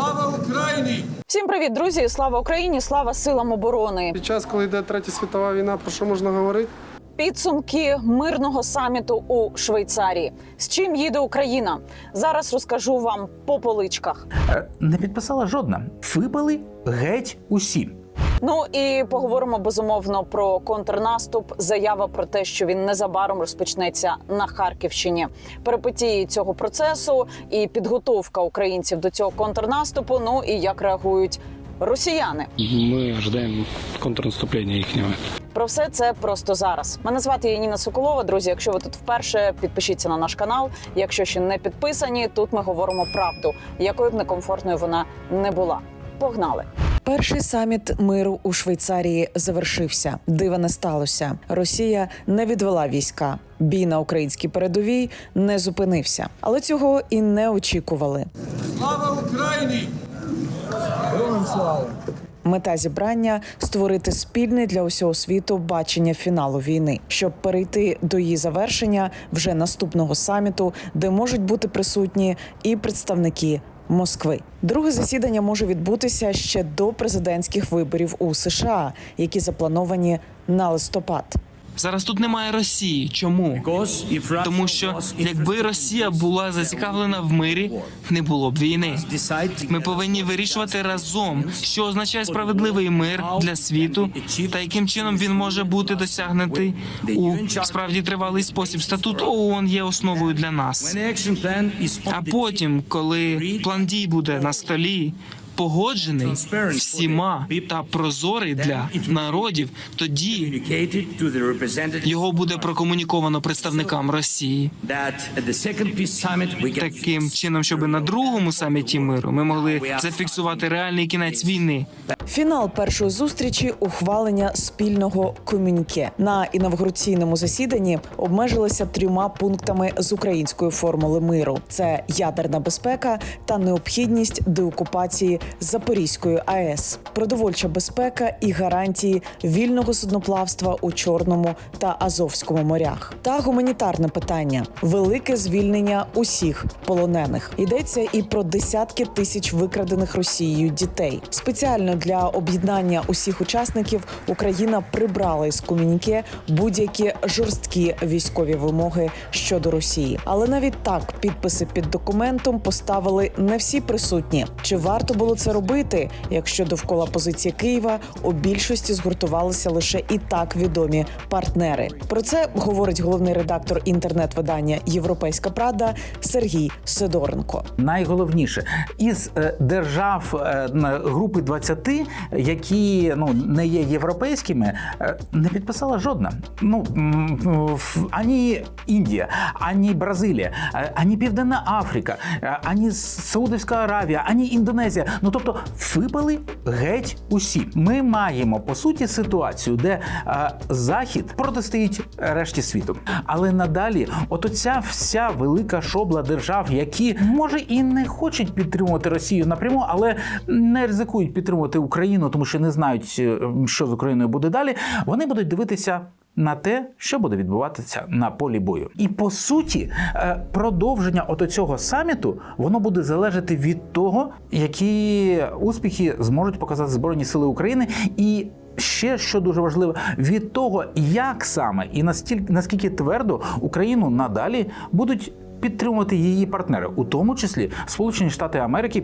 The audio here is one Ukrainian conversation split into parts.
Слава Україні! Всім привіт, друзі! Слава Україні! Слава силам оборони! Під час, коли йде третя світова війна, про що можна говорити? Підсумки мирного саміту у Швейцарії. З чим їде Україна? Зараз розкажу вам по поличках. Е, Не підписала жодна. Випали геть усі. Ну і поговоримо безумовно про контрнаступ. Заява про те, що він незабаром розпочнеться на Харківщині. Перипетії цього процесу і підготовка українців до цього контрнаступу. Ну і як реагують росіяни. Мы ожидаем контрнаступления ихнего. Про все це просто зараз. Мене звати Яніна Соколова. Друзі, якщо ви тут вперше, підпишіться на наш канал. Якщо ще не підписані, тут ми говоримо правду, якою б некомфортною вона не була. Погнали. Перший саміт миру у Швейцарії завершився. Дива не сталося. Росія не відвела війська. Бій на українській передовій не зупинився, але цього і не очікували. Слава Україні! Мета зібрання створити спільне для усього світу бачення фіналу війни, щоб перейти до її завершення вже наступного саміту, де можуть бути присутні і представники. Москви друге засідання може відбутися ще до президентських виборів у США, які заплановані на листопад. Зараз тут немає Росії. Чому? Тому що якби Росія була зацікавлена в мирі, не було б війни. Ми повинні вирішувати разом, що означає справедливий мир для світу, та яким чином він може бути досягнутий у справді тривалий спосіб. Статут ООН є основою для нас. А потім, коли план дій буде на столі. Погоджений всіма та прозорий для народів, тоді його буде прокомуніковано представникам Росії. таким чином, щоб на другому саміті миру ми могли зафіксувати реальний кінець війни. Фінал першої зустрічі ухвалення спільного комюніке. На інавгураційному засіданні обмежилися трьома пунктами з української формули миру: це ядерна безпека та необхідність деокупації Запорізької АЕС, продовольча безпека і гарантії вільного судноплавства у Чорному та Азовському морях, та гуманітарне питання велике звільнення усіх полонених. Йдеться і про десятки тисяч викрадених Росією дітей. Спеціально для об'єднання усіх учасників Україна прибрала із комюніке будь-які жорсткі військові вимоги щодо Росії. Але навіть так підписи під документом поставили не всі присутні. Чи варто було це робити, якщо довкола позиції Києва у більшості згуртувалися лише і так відомі партнери? Про це говорить головний редактор інтернет-видання Європейська Правда Сергій Сидоренко. Найголовніше із е, держав е, групи 20, які ну не є європейськими, е, не підписала жодна. Ну ані Індія, ані Бразилія, ані Південна Африка, ані Саудовська Аравія, ані Індонезія. Ну тобто випали геть усі. Ми маємо по суті ситуацію, де е, захід протистоїть решті світу. Але надалі, от оця вся велика шобла держав, які може і не хочуть підтримувати Росію напряму, але не ризикують підтримувати Україну, тому що не знають, е, що з Україною буде далі. Вони будуть дивитися. На те, що буде відбуватися на полі бою, і по суті, е, продовження от цього саміту воно буде залежати від того, які успіхи зможуть показати збройні сили України, і ще що дуже важливо, від того, як саме і наскільки твердо Україну надалі будуть підтримувати її партнери, у тому числі Сполучені Штати Америки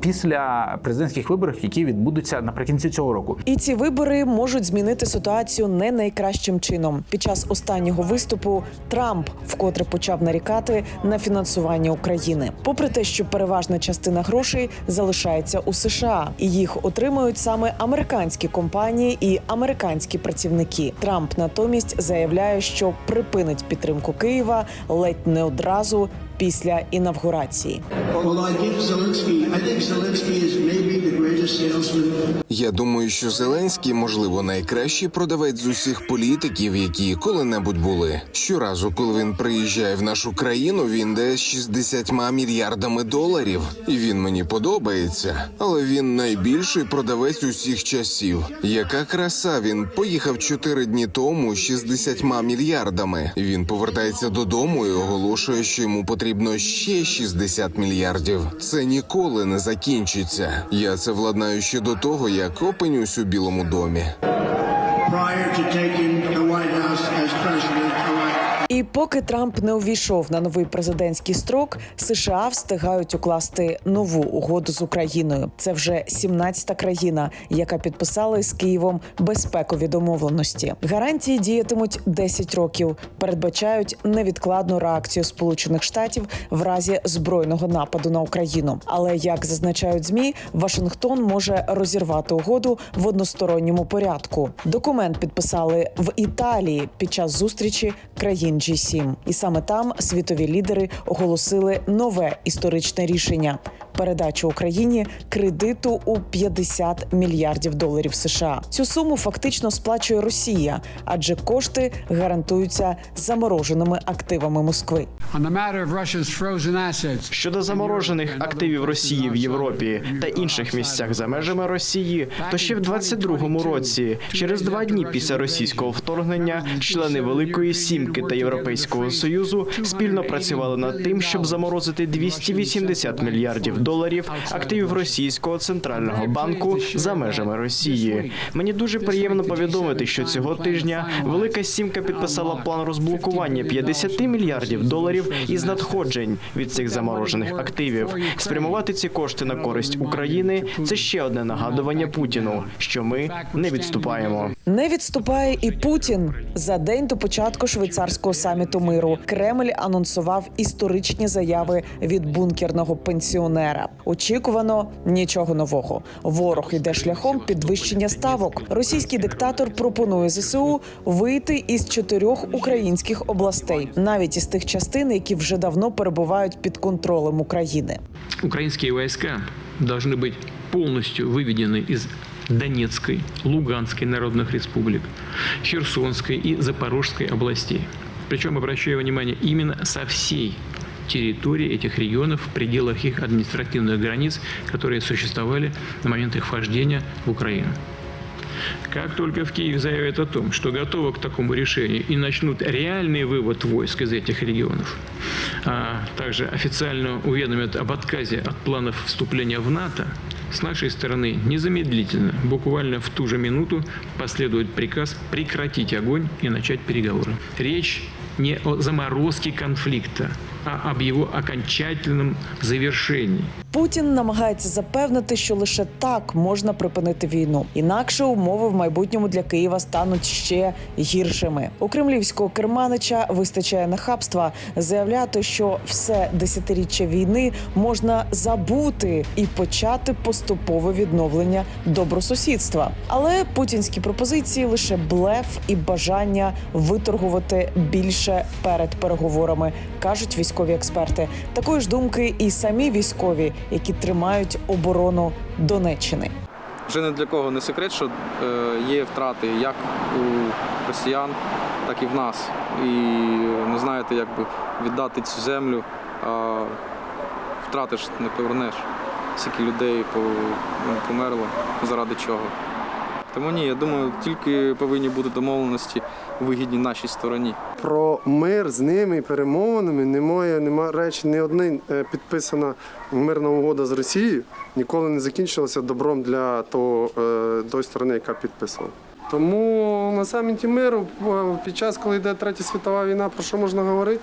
після президентських виборів, які відбудуться наприкінці цього року. І ці вибори можуть змінити ситуацію не найкращим чином. Під час останнього виступу Трамп вкотре почав нарікати на фінансування України, попри те, що переважна частина грошей залишається у США, і їх отримують саме американські компанії і американські працівники. Трамп натомість заявляє, що припинить підтримку Києва ледь не одразу prazo після інавгурації. Я думаю, що Зеленський, можливо, найкращий продавець з усіх політиків, які коли-небудь були. Щоразу, коли він приїжджає в нашу країну, він дає з 60 мільярдами доларів. І він мені подобається. Але він найбільший продавець усіх часів. Яка краса! Він поїхав 4 дні тому з 60 мільярдами. Він повертається додому і оголошує, що йому потрібно ще 60 мільярдів. Це ніколи не закінчиться. Я це владнаю ще до того, як опинюсь у Білому домі. prior to. І поки Трамп не увійшов на новий президентський строк, США встигають укласти нову угоду з Україною. Це вже 17-та країна, яка підписала із Києвом безпекові домовленості. Гарантії діятимуть 10 років, передбачають невідкладну реакцію Сполучених Штатів в разі збройного нападу на Україну. Але як зазначають змі, Вашингтон може розірвати угоду в односторонньому порядку. Документ підписали в Італії під час зустрічі країн G7. І саме там світові лідери оголосили нове історичне рішення. Передачу Україні кредиту у 50 мільярдів доларів США. Цю суму фактично сплачує Росія, адже кошти гарантуються замороженими активами Москви. Щодо заморожених активів Росії в Європі та інших місцях за межами Росії, то ще в 22-му році, через два дні після російського вторгнення, члени Великої Сімки та Європейського союзу спільно працювали над тим, щоб заморозити 280 мільярдів доларів активів російського центрального банку за межами Росії. Мені дуже приємно повідомити, що цього тижня Велика Сімка підписала план розблокування 50 мільярдів доларів із надходжень від цих заморожених активів. Спрямувати ці кошти на користь України це ще одне нагадування Путіну, що ми не відступаємо. Не відступає і Путін за день до початку швейцарського саміту миру. Кремль анонсував історичні заяви від бункерного пенсіонера Очікувано нічого нового. Ворог іде шляхом підвищення ставок. Російський диктатор пропонує ЗСУ вийти із чотирьох українських областей, навіть із тих частин, які вже давно перебувають під контролем України. украинские войска должны быть полностью выведены из Донецкой, Луганской народных республик, Херсонской и Запорожской областей. Причем, обращаю внимание, именно со всей территории этих регионов в пределах их административных границ, которые существовали на момент их вхождения в Украину. Как только в Киев заявят о том, что готовы к такому решению и начнут реальный вывод войск из этих регионов, а также официально уведомят об отказе от планов вступления в НАТО, с нашей стороны незамедлительно, буквально в ту же минуту, последует приказ прекратить огонь и начать переговоры. Речь не о заморозке конфликта, а об его окончательном завершении. Путін намагається запевнити, що лише так можна припинити війну. Інакше умови в майбутньому для Києва стануть ще гіршими. У кремлівського керманича вистачає нахабства заявляти, що все десятиріччя війни можна забути і почати поступове відновлення добросусідства. Але путінські пропозиції лише блеф і бажання виторгувати більше перед переговорами, кажуть військові експерти. Такої ж думки і самі військові, які тримають оборону Донеччини. Вже не для кого не секрет, що е, є втрати як у росіян, так і в нас. І не знаєте, як би віддати цю землю, а втратиш, не повернеш. Скільки людей ну, померло, заради чого. Тому ні, я думаю, тільки повинні бути домовленості вигідні нашій стороні. Про мир з ними і перемовинами немає, немає речі, ні одна е, підписана мирна угода з Росією ніколи не закінчилася добром для того, е, тої сторони, яка підписувала. Тому на саміті миру, е, під час, коли йде третя світова війна, про що можна говорити?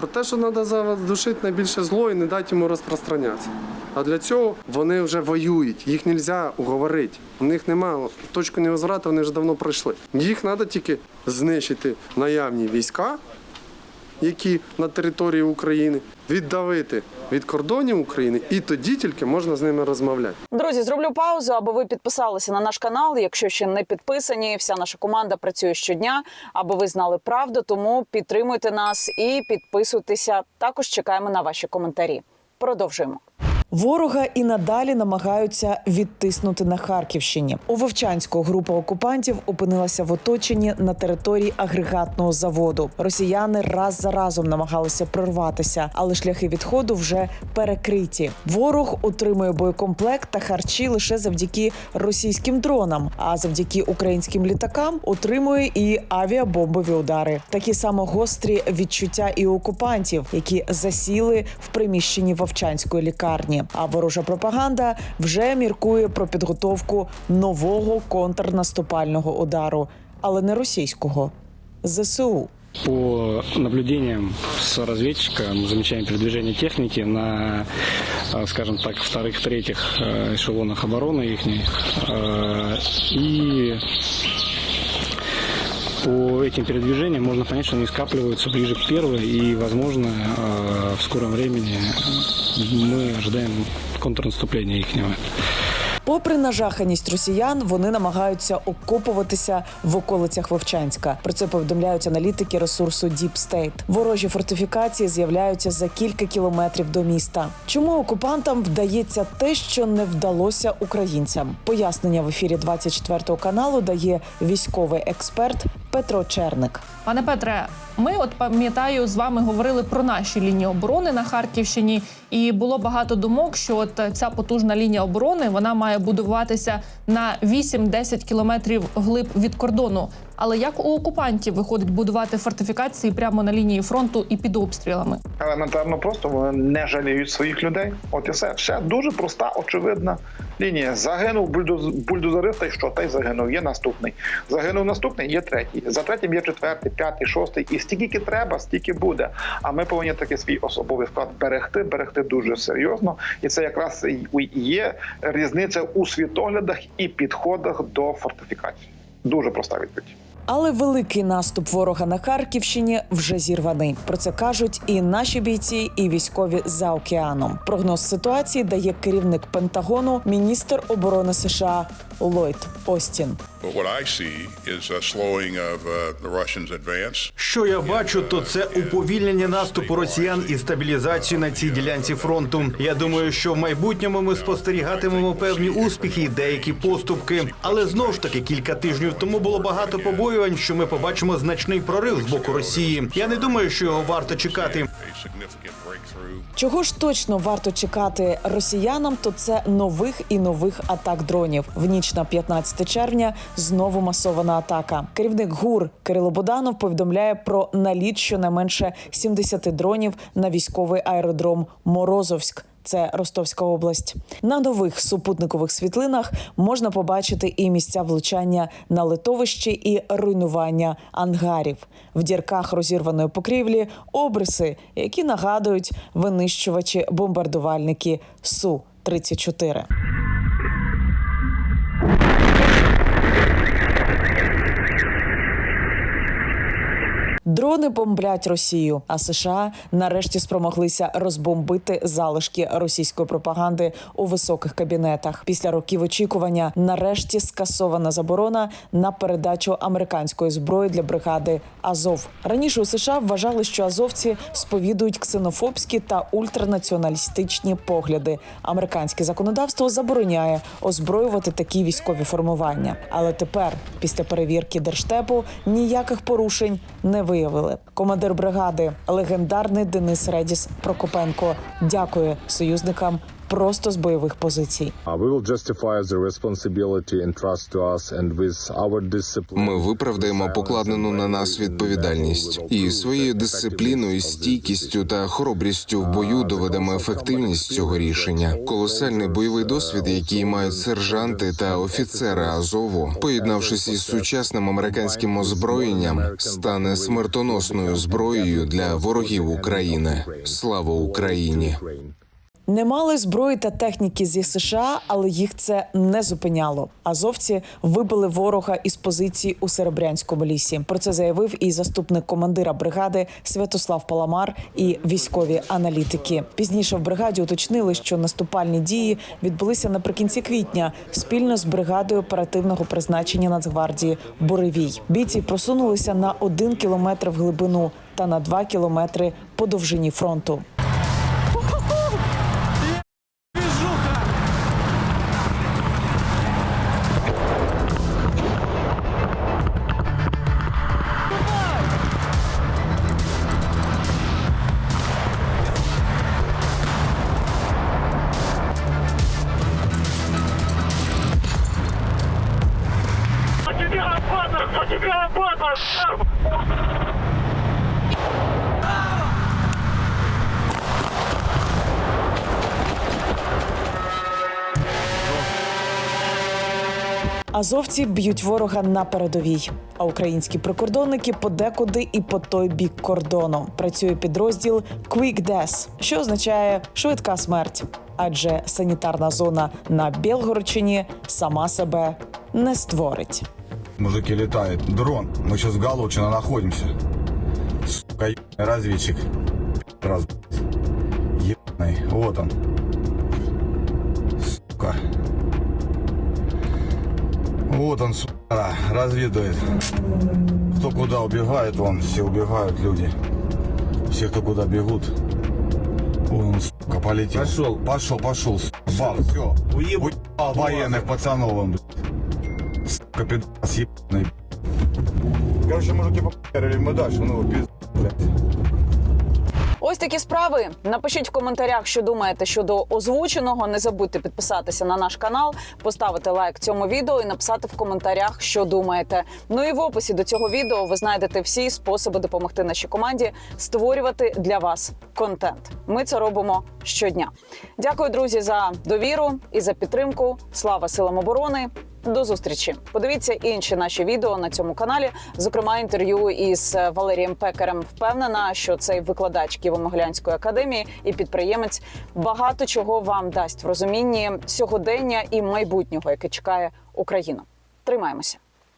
Про те, що треба задушити найбільше зло і не дати йому розпространятися. А для цього вони вже воюють, їх не можна уговорити. У них немає точки невозврату, вони вже давно пройшли. Їх треба тільки знищити наявні війська, які на території України, віддавити від кордонів України, і тоді тільки можна з ними розмовляти. Друзі, зроблю паузу, аби ви підписалися на наш канал. Якщо ще не підписані, вся наша команда працює щодня, аби ви знали правду. Тому підтримуйте нас і підписуйтеся. Також чекаємо на ваші коментарі. Продовжуємо. Ворога і надалі намагаються відтиснути на Харківщині. У Вовчанську група окупантів опинилася в оточенні на території агрегатного заводу. Росіяни раз за разом намагалися прорватися, але шляхи відходу вже перекриті. Ворог отримує боєкомплект та харчі лише завдяки російським дронам, а завдяки українським літакам отримує і авіабомбові удари. Такі само гострі відчуття і окупантів, які засіли в приміщенні Вовчанської лікарні. А ворожа пропаганда вже міркує про підготовку нового контрнаступального удару, але не російського ЗСУ. По наблюдениям с разведчика мы замечаем передвижение техники на, э, скажем так, вторых-третьих э, эшелонах обороны их. И по этим передвижениям можно понять, что они скапливаются ближе к первой, и, возможно, э, в скором времени мы ожидаем контрнаступления ихнего. Попри нажаханість росіян, вони намагаються окопуватися в околицях Вовчанська. Про це повідомляють аналітики ресурсу Deep State. Ворожі фортифікації з'являються за кілька кілометрів до міста. Чому окупантам вдається те, що не вдалося українцям? Пояснення в ефірі 24 каналу дає військовий експерт Петро Черник. Пане Петре, ми от пам'ятаю, з вами говорили про наші лінії оборони на Харківщині, і було багато думок, що от ця потужна лінія оборони вона має будуватися на 8-10 кілометрів глиб від кордону. Але як у окупантів виходить будувати фортифікації прямо на лінії фронту і під обстрілами? Елементарно просто вони не жаліють своїх людей. От і все. Ще дуже проста, очевидна лінія. Загинув бульдоз, бульдозерист, та й що? Та й загинув. Є наступний. Загинув наступний, є третій. За третім є четвертий, п'ятий, шостий. І стільки треба, стільки буде. А ми повинні таки свій особовий склад берегти, берегти дуже серйозно. І це якраз є різниця у світоглядах і підходах до фортифікації. Дуже проста відповідь. Але великий наступ ворога на Харківщині вже зірваний. Про це кажуть і наші бійці, і військові за океаном. Прогноз ситуації дає керівник Пентагону, міністр оборони США Ллойд Остін. But what I see is a slowing of uh, the Russians' advance. Що я бачу, то це уповільнення наступу росіян і стабілізацію на цій ділянці фронту. Я думаю, що в майбутньому ми спостерігатимемо певні успіхи і деякі поступки. Але знову ж таки кілька тижнів тому було багато побоювань, що ми побачимо значний прорив з боку Росії. Я не думаю, що його варто чекати. Чого ж точно варто чекати росіянам, то це нових і нових атак дронів. В ніч на 15 червня знову масована атака. Керівник ГУР Кирило Буданов повідомляє про наліт щонайменше 70 дронів на військовий аеродром Морозовськ. Це Ростовська область. На нових супутникових світлинах можна побачити і місця влучання на литовищі, і руйнування ангарів в дірках розірваної покрівлі, обриси, які нагадують винищувачі бомбардувальники су 34 Дрони бомблять Росію, а США нарешті спромоглися розбомбити залишки російської пропаганди у високих кабінетах. Після років очікування нарешті скасована заборона на передачу американської зброї для бригади Азов. Раніше у США вважали, що азовці сповідують ксенофобські та ультранаціоналістичні погляди. Американське законодавство забороняє озброювати такі військові формування. Але тепер, після перевірки держтепу, ніяких порушень не виявили. Командир бригади, легендарний Денис Редіс Прокопенко, дякує союзникам просто з бойових позицій. Ми виправдаємо покладену на нас відповідальність і своєю дисципліною, стійкістю та хоробрістю в бою доведемо ефективність цього рішення. Колосальний бойовий досвід, який мають сержанти та офіцери Азову, поєднавшись із сучасним американським озброєнням, стане смертоносною зброєю для ворогів України. Слава Україні! Не мали зброї та техніки зі США, але їх це не зупиняло. Азовці вибили ворога із позицій у Серебрянському лісі. Про це заявив і заступник командира бригади Святослав Паламар і військові аналітики. Пізніше в бригаді уточнили, що наступальні дії відбулися наприкінці квітня спільно з бригадою оперативного призначення Нацгвардії Буревій. Бійці просунулися на один кілометр в глибину та на два кілометри по довжині фронту. Азовці б'ють ворога на передовій, а українські прикордонники подекуди і по той бік кордону. Працює підрозділ Quick Death, що означає швидка смерть, адже санітарна зона на Білгородчині сама себе не створить. Мужики, летает дрон. Мы сейчас в Галучино находимся. Сука, ебаный разведчик. Раз, ебаный. Вот он. Сука. Вот он, сука, разведывает. Кто куда убегает, вон, все убегают люди. Все, кто куда бегут. Вон он, сука, полетел. Пошел. Пошел, пошел, сука. Бах, все. Уебал военных пацанов, он, блядь. Сука, пидас, ебаный. Короче, мужики, поперли мы дальше, ну, пиздец, блядь. Ось такі справи. Напишіть в коментарях, що думаєте щодо озвученого. Не забудьте підписатися на наш канал, поставити лайк цьому відео і написати в коментарях, що думаєте. Ну і в описі до цього відео ви знайдете всі способи допомогти нашій команді створювати для вас контент. Ми це робимо щодня. Дякую, друзі, за довіру і за підтримку. Слава силам оборони! До зустрічі. Подивіться інші наші відео на цьому каналі. Зокрема, інтерв'ю із Валерієм Пекарем. Впевнена, що цей викладач Києво-Могилянської академії і підприємець багато чого вам дасть в розумінні сьогодення і майбутнього, яке чекає Україну. Тримаємося.